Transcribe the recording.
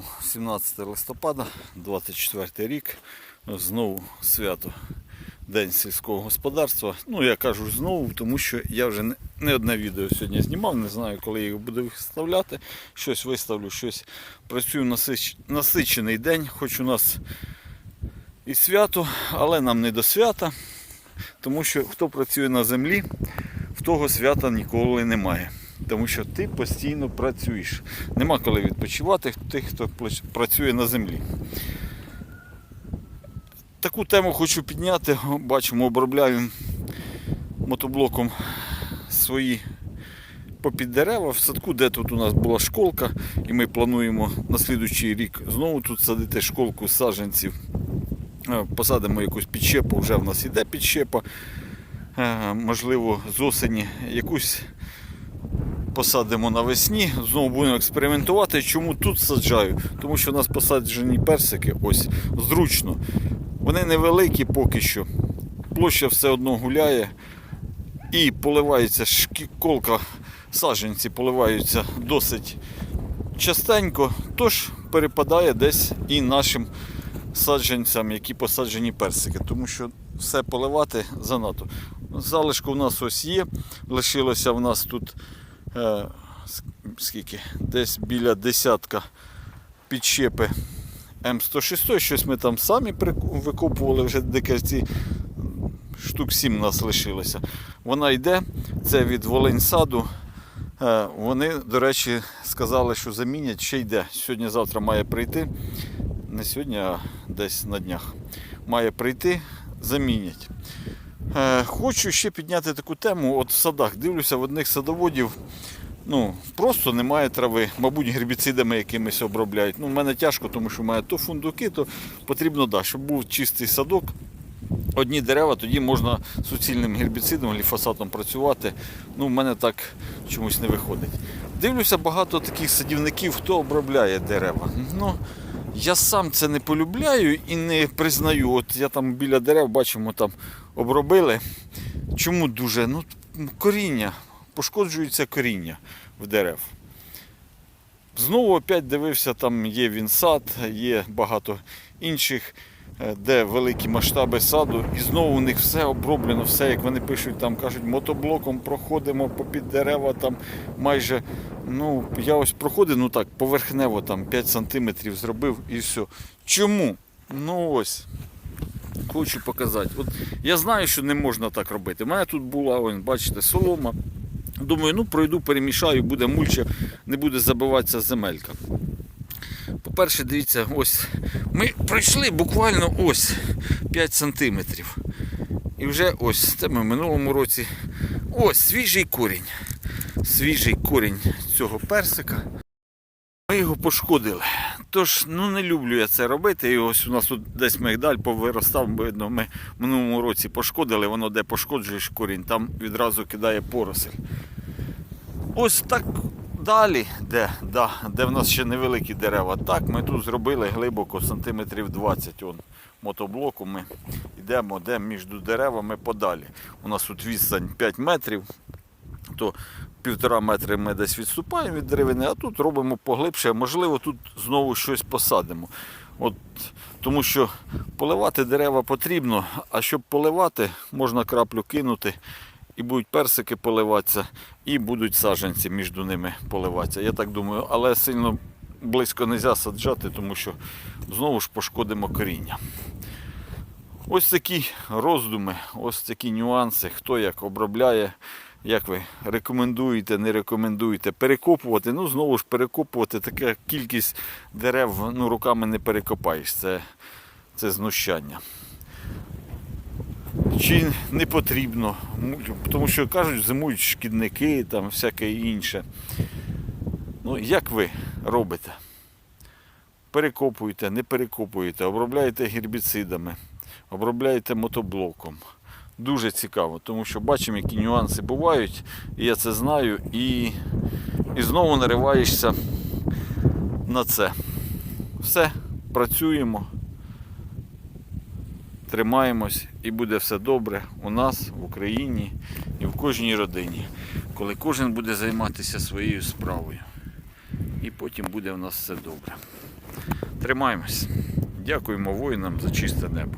І знову 17 листопада, 24 рік, знову свято День сільського господарства. Ну, я кажу знову, тому що я вже не, не одне відео сьогодні знімав, не знаю, коли їх буду виставляти. Щось виставлю, щось працюю насич... насичений день, хоч у нас і свято, але нам не до свята, тому що хто працює на землі, в того свята ніколи немає. Тому що ти постійно працюєш. Нема коли відпочивати тих, хто працює на землі. Таку тему хочу підняти. Бачимо, обробляю мотоблоком свої попід дерева в садку, де тут у нас була школка, і ми плануємо на слідуючий рік знову тут садити школку саджанців. Е, Посадимо якусь підщепу, вже в нас іде підщепа. Е, Можливо, з осені якусь посадимо навесні. Знову будемо експериментувати. Чому тут саджаю? Тому що у нас посаджені персики, ось зручно. Вони невеликі поки що. Площа все одно гуляє і поливається школка, саджанці поливаються досить частенько, тож перепадає десь і нашим саджанцям, які посаджені персики, тому що все поливати занадто. Залишку в нас ось є. Лишилося в нас тут е, скільки? Десь біля десятка підщепи М106. Щось ми там самі викопували вже декільці штук 7 нас лишилося. Вона йде, це від Волиньсаду. Е, Вони, до речі, сказали, що замінять, ще йде. Сьогодні-завтра має прийти. Не сьогодні, а десь на днях. Має прийти, замінять. Е, Хочу ще підняти таку тему. От в садах дивлюся, в одних садоводів ну, просто немає трави. Мабуть, гербіцидами якимись обробляють. Ну, в мене тяжко, тому що мене то фундуки, то потрібно, да, щоб був чистий садок. Одні дерева, тоді можна суцільним гербіцидом, гліфосатом працювати. Ну, в мене так чомусь не виходить. Дивлюся, багато таких садівників, хто обробляє дерева. Ну, я сам це не полюбляю і не признаю. От я там біля дерев бачимо, там обробили. Чому дуже? Ну, коріння, пошкоджується коріння в дерев. Знову опять дивився, там є він сад, є багато інших, де великі масштаби саду, і знову у них все оброблено, все, як вони пишуть, там кажуть, мотоблоком проходимо попід дерева, там майже, ну, я ось проходив, ну так, поверхнево там 5 сантиметрів зробив і все. Чому? Ну ось. Хочу показати. От я знаю, що не можна так робити. У мене тут була, ось, бачите, солома. Думаю, ну пройду, перемішаю, буде мульча, не буде забиватися земелька. По-перше, дивіться, ось ми пройшли буквально ось 5 сантиметрів. І вже ось, це ми в минулому році. Ось свіжий корінь. Свіжий корінь цього персика. Ми його пошкодили. Тож, ну не люблю я це робити. І ось у нас тут десь мигдаль повиростав, видно, ми в минулому році пошкодили, воно де пошкоджуєш корінь, там відразу кидає поросель. Ось так далі, де, да, де в нас ще невеликі дерева. Так, ми тут зробили глибоко сантиметрів 20 он, мотоблоку. Ми йдемо де між деревами подалі. У нас тут відстань 5 метрів, то півтора метри ми десь відступаємо від деревини, а тут робимо поглибше. Можливо, тут знову щось посадимо. От, тому що поливати дерева потрібно, а щоб поливати, можна краплю кинути і будуть персики поливатися, і будуть саджанці між ними поливатися. Я так думаю, але сильно близько не можна саджати, тому що знову ж пошкодимо коріння. Ось такі роздуми, ось такі нюанси, хто як обробляє, як ви рекомендуєте, не рекомендуєте перекопувати. Ну, знову ж перекопувати така кількість дерев ну, руками не перекопаєш. Це, це знущання. Чи не потрібно, тому що кажуть, зимують шкідники, там всяке інше. Ну, як ви робите? Перекопуєте, не перекопуєте, обробляєте гербіцидами, обробляєте мотоблоком. Дуже цікаво, тому що бачимо, які нюанси бувають, і я це знаю, і, і знову нариваєшся на це. Все, працюємо, тримаємось і буде все добре у нас, в Україні і в кожній родині, коли кожен буде займатися своєю справою. і потім буде в нас все добре. Тримаємось. Дякуємо воїнам за чисте небо.